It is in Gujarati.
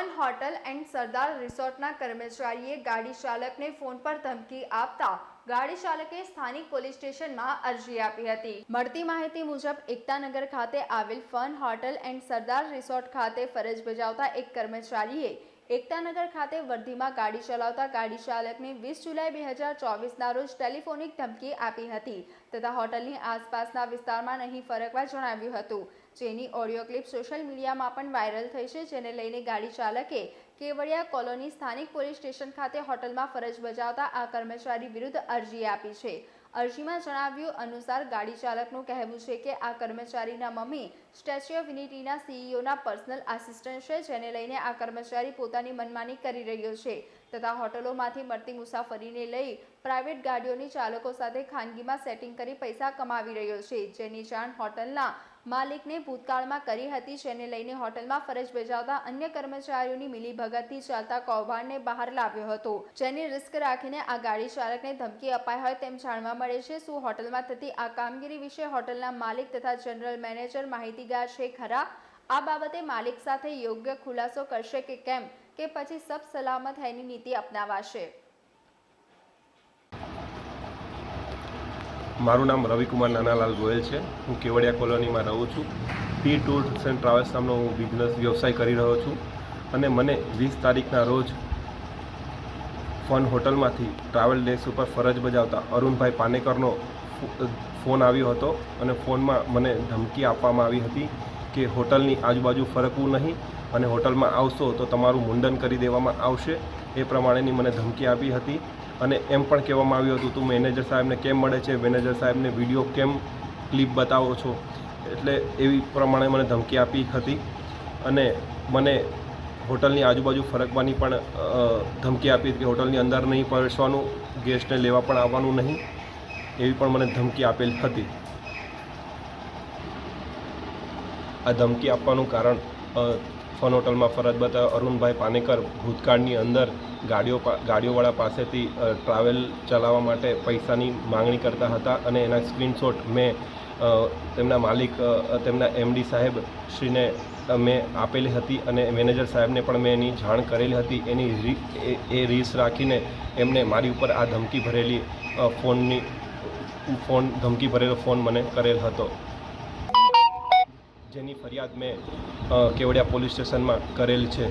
ફન હોટલ એન્ડ સરદાર રિસોર્ટના કર્મચારીએ ગાડી ચાલકને ફોન પર ધમકી આપતા ગાડી ચાલકે સ્થાનિક પોલીસ સ્ટેશનમાં અરજી આપી હતી. મળતી માહિતી મુજબ એકતાનગર ખાતે આવેલ fun hotel and Sardar resort ખાતે ફરજ બજાવતા એક કર્મચારીએ એકતાનગર ખાતે વર્ધીમાં ગાડી ચલાવતા ગાડી ચાલકને વીસ જુલાઈ બે હજાર ચોવીસના રોજ ટેલિફોનિક ધમકી આપી હતી તથા હોટલની આસપાસના વિસ્તારમાં નહીં ફરકવા જણાવ્યું હતું. જેની ઓડિયો ક્લિપ સોશિયલ મીડિયામાં પણ વાયરલ થઈ છે, જેને લઈને ગાડી ચાલકે કેવડિયા કોલોની સ્થાનિક પોલીસ સ્ટેશન ખાતે હોટલમાં ફરજ બજાવતા આ કર્મચારી વિરુદ્ધ અરજી આપી છે. અરજીમાં જણાવ્યું અનુસાર ગાડી ચાલકનું કહેવું છે કે આ કર્મચારીના મમ્મી સ્ટેચ્યુ ઓફ યુનિટીના સીઈઓના પર્સનલ આસિસ્ટન્ટ છે, જેને લઈને આ કર્મચારી પોતાની મનમાની કરી રહ્યો છે. તથા હોટલોમાંથી મળતી મુસાફરીને લઈ પ્રાઇવેટ ગાડીઓની ચાલકો સાથે ખાનગીમાં સેટિંગ કરી પૈસા કમાવી રહ્યો છે. જેની જાણ હોટલના માલિકને ભૂતકાળમાં કરી હતી, જેને લઈને હોટલમાં ફરજ બજાવતા અન્ય કર્મચારીઓની મિલીભગતથી ચાલતા કૌભાંડને બહાર લાવ્યો હતો. જેની રિસ્ક રાખીને આ ગાડી ચાલકને ધમકી અપાઈ હોય તેમ જાણવા મળે છે. શું હોટલમાં થતી આ કામગીરી વિશે હોટલના માલિક તથા જનરલ મેનેજર માહિતીગાર છે ખરા? આ બાબતે માલિક સાથે યોગ્ય ખુલાસો કરશે કે કેમ? કે પછી સબ સલામત હૈની નીતિ અપનાવાશે. મારું નામ રવિકુમાર નાનાલાલ ગોયલ છે. હું કેવડિયા કોલોનીમાં રહું છું. પી ટૂર્સ એન્ડ ટ્રાવેલ્સ નામનો હું બિઝનેસ વ્યવસાય કરી રહ્યો છું. અને મને વીસ તારીખના રોજ ફન હોટલમાંથી ટ્રાવેલ ડેસ ઉપર ફરજ બજાવતા અરુણભાઈ પાનેકરનો ફોન આવ્યો હતો. અને ફોનમાં મને ધમકી આપવામાં આવી હતી કે હોટલની આજુબાજુ ફરકવું નહીં. અને હોટલમાં આવશો તો તમારું મુંડન કરી દેવામાં આવશે. એ પ્રમાણેની મને ધમકી આપી હતી અને એમ પણ કહેવામાં આવ્યું હતું, તું મેનેજર સાહેબને કેમ મળે છે? મેનેજર સાહેબને વીડિયો કેમ ક્લિપ બતાવો છો? એટલે એવી પ્રમાણે મને ધમકી આપી હતી અને મને હોટલની આજુબાજુ ફરકવાની પણ ધમકી આપી હતી કે હોટલની અંદર નહીં પ્રવેશવાનું ગેસ્ટને લેવા પણ આવવાનું નહીં, એવી પણ મને ધમકી આપેલ હતી. આ ધમકી આપવાનું કારણ ફન હોટલમાં ફરજ બતાવ અરુણભાઈ પાનેકર ભૂતકાળની અંદર ગાડીઓ ગાડીઓવાળા પાસેથી ટ્રાવેલ ચલાવવા માટે પૈસાની માંગણી કરતા હતા અને એના સ્ક્રીનશોટ મેં તેમના માલિક તેમના એમડી સાહેબ શ્રીને મેં આપેલી હતી અને મેનેજર સાહેબને પણ મેં એની જાણ કરેલી હતી. એની એ રીસ રાખીને એમને મારી ઉપર આ ધમકી ભરેલી ફોનની, ફોન, ધમકી ભરેલો ફોન મને કરેલ હતો. જેની ફરિયાદ મેં કેવડિયા પોલીસ સ્ટેશનમાં કરેલ છે.